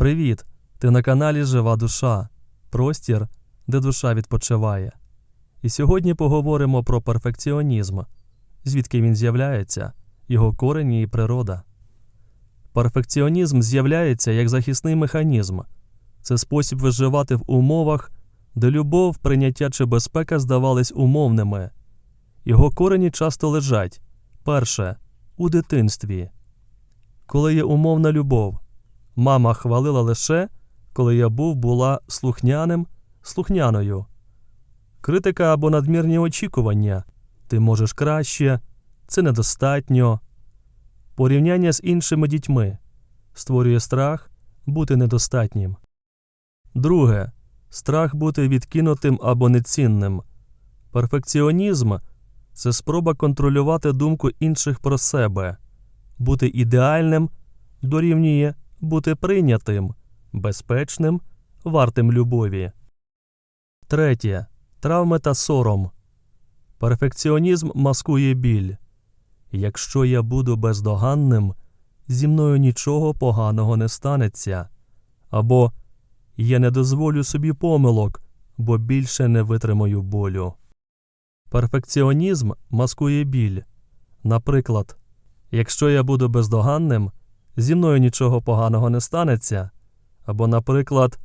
Привіт! Ти на каналі Жива душа, простір, де душа відпочиває. І сьогодні поговоримо про перфекціонізм, звідки він з'являється, його корені і природа. Перфекціонізм з'являється як захисний механізм. Це спосіб виживати в умовах, де любов, прийняття чи безпека здавались умовними. Його корені часто лежать перше у дитинстві. Коли є умовна любов, мама хвалила лише, коли я був була слухняним, слухняною. Критика або надмірні очікування ти можеш краще, це недостатньо. Порівняння з іншими дітьми створює страх бути недостатнім. Друге страх бути відкинутим або нецінним. Перфекціонізм це спроба контролювати думку інших про себе, бути ідеальним дорівнює бути прийнятим, безпечним, вартим любові. Третє. Травми та сором. Перфекціонізм маскує біль. Якщо я буду бездоганним, зі мною нічого поганого не станеться. Або я не дозволю собі помилок, бо більше не витримаю болю. Перфекціонізм маскує біль. Наприклад, якщо я буду бездоганним, зі мною нічого поганого не станеться. Або, наприклад,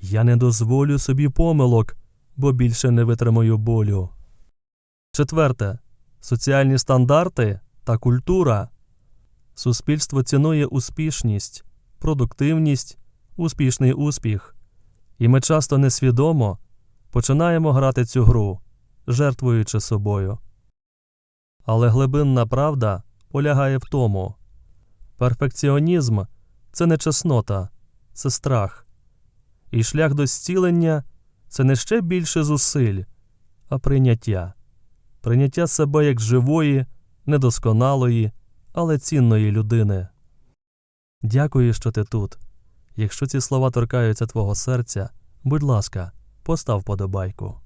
я не дозволю собі помилок, бо більше не витримаю болю. Четверте. Соціальні стандарти та культура. Суспільство цінує успішність, продуктивність, успішний успіх. І ми часто несвідомо починаємо грати цю гру, жертвуючи собою. Але глибинна правда полягає в тому перфекціонізм це не чеснота, це страх. І шлях до зцілення це не ще більше зусиль, а прийняття, прийняття себе як живої, недосконалої, але цінної людини. Дякую, що ти тут. Якщо ці слова торкаються твого серця, будь ласка, постав подобайку.